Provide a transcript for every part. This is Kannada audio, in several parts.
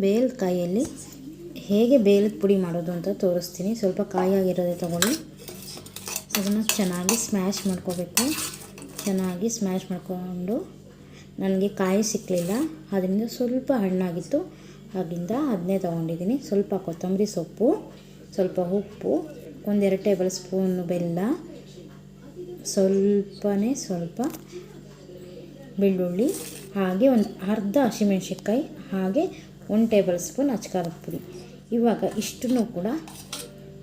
ಬೇಲದ ಕಾಯಿಯಲ್ಲಿ ಹೇಗೆ ಬೇಲದ ಪುಡಿ ಮಾಡೋದು ಅಂತ ತೋರಿಸ್ತೀನಿ. ಸ್ವಲ್ಪ ಕಾಯಾಗಿರೋದೇ ತೊಗೊಳ್ಳಿ. ಅದನ್ನು ಚೆನ್ನಾಗಿ ಸ್ಮ್ಯಾಶ್ ಮಾಡ್ಕೋಬೇಕು. ಚೆನ್ನಾಗಿ ಸ್ಮ್ಯಾಶ್ ಮಾಡಿಕೊಂಡು ನನಗೆ ಕಾಯಿ ಸಿಕ್ಕಲಿಲ್ಲ ಅದರಿಂದ ಸ್ವಲ್ಪ ಹಣ್ಣಾಗಿತ್ತು. ಆಗಿಂದ ಅದನ್ನೇ ತೊಗೊಂಡಿದ್ದೀನಿ. ಸ್ವಲ್ಪ ಕೊತ್ತಂಬರಿ ಸೊಪ್ಪು, ಸ್ವಲ್ಪ ಉಪ್ಪು, ಒಂದೆರಡು ಟೇಬಲ್ ಸ್ಪೂನು ಬೆಲ್ಲ, ಸ್ವಲ್ಪನೇ ಸ್ವಲ್ಪ ಬೆಳ್ಳುಳ್ಳಿ, ಹಾಗೆ ಒಂದು ಅರ್ಧ ಹಸಿಮೆಣ್ಸಿನ್ಕಾಯಿ, ಹಾಗೆ ಒಂದು ಟೇಬಲ್ ಸ್ಪೂನ್ ಅಚ್ಕಾರದ ಪುಡಿ. ಇವಾಗ ಇಷ್ಟನ್ನು ಕೂಡ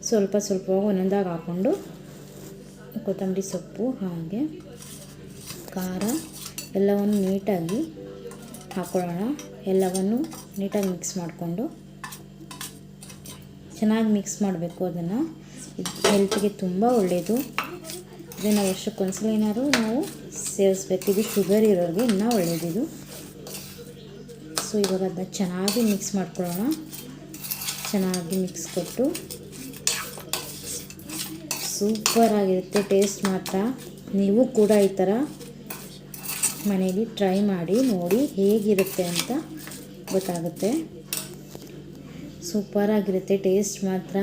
ಸ್ವಲ್ಪ ಸ್ವಲ್ಪ ಒಂದೊಂದಾಗಿ ಹಾಕ್ಕೊಂಡು ಕೊತ್ತಂಬರಿ ಸೊಪ್ಪು ಹಾಗೆ ಖಾರ ಎಲ್ಲವನ್ನು ನೀಟಾಗಿ ಹಾಕ್ಕೊಳ್ಳೋಣ ಎಲ್ಲವನ್ನು ನೀಟಾಗಿ ಮಿಕ್ಸ್ ಮಾಡಿಕೊಂಡು ಚೆನ್ನಾಗಿ ಮಿಕ್ಸ್ ಮಾಡಬೇಕು ಅದನ್ನು. ಹೆಲ್ತ್ಗೆ ತುಂಬ ಒಳ್ಳೆಯದು. ಇದನ್ನು ವರ್ಷಕ್ಕೊಂದ್ಸಲ ಏನಾದ್ರು ನಾವು ಸೇವಿಸ್ಬೇಕು. ಇದು ಶುಗರ್ ಇರೋರಿಗೆ ಇನ್ನೂ ಒಳ್ಳೆಯದಿದು. ಸೊ ಇವಾಗ ಅದನ್ನ ಚೆನ್ನಾಗಿ ಮಿಕ್ಸ್ ಮಾಡ್ಕೊಳ್ಳೋಣ. ಚೆನ್ನಾಗಿ ಮಿಕ್ಸ್ ಕೊಟ್ಟು. ಸೂಪರಾಗಿರುತ್ತೆ ಟೇಸ್ಟ್ ಮಾತ್ರ. ನೀವು ಕೂಡ ಈ ಥರ ಮನೇಲಿ ಟ್ರೈ ಮಾಡಿ, ನೋಡಿ ಹೇಗಿರುತ್ತೆ ಅಂತ ಗೊತ್ತಾಗುತ್ತೆ. ಸೂಪರಾಗಿರುತ್ತೆ ಟೇಸ್ಟ್ ಮಾತ್ರ.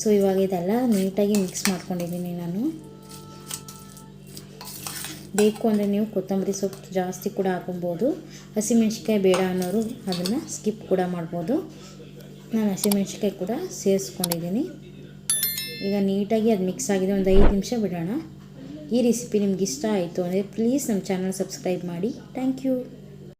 ಸೊ ಇವಾಗ ಇದೆಲ್ಲ ನೀಟಾಗಿ ಮಿಕ್ಸ್ ಮಾಡ್ಕೊಂಡಿದ್ದೀನಿ ನಾನು. ಬೇಕು ಅಂದರೆ ನೀವು ಕೊತ್ತಂಬರಿ ಸೊಪ್ಪು ಜಾಸ್ತಿ ಕೂಡ ಹಾಕೊಬೋದು. ಹಸಿಮೆಣ್ಸಿಕಾಯಿ ಬೇಡ ಅನ್ನೋರು ಅದನ್ನು ಸ್ಕಿಪ್ ಕೂಡ ಮಾಡ್ಬೋದು. ನಾನು ಹಸಿಮೆಣ್ಸಿಕಾಯಿ ಕೂಡ ಸೇರಿಸ್ಕೊಂಡಿದ್ದೀನಿ. ಈಗ ನೀಟಾಗಿ ಅದು ಮಿಕ್ಸ್ ಆಗಿದೆ. ಒಂದು ಐದು ನಿಮಿಷ ಬಿಡೋಣ. ಈ ರೆಸಿಪಿ ನಿಮ್ಗೆ ಇಷ್ಟ ಆಯಿತು ಅಂದರೆ ಪ್ಲೀಸ್ ನಮ್ಮ ಚಾನಲ್ ಸಬ್ಸ್ಕ್ರೈಬ್ ಮಾಡಿ. Thank you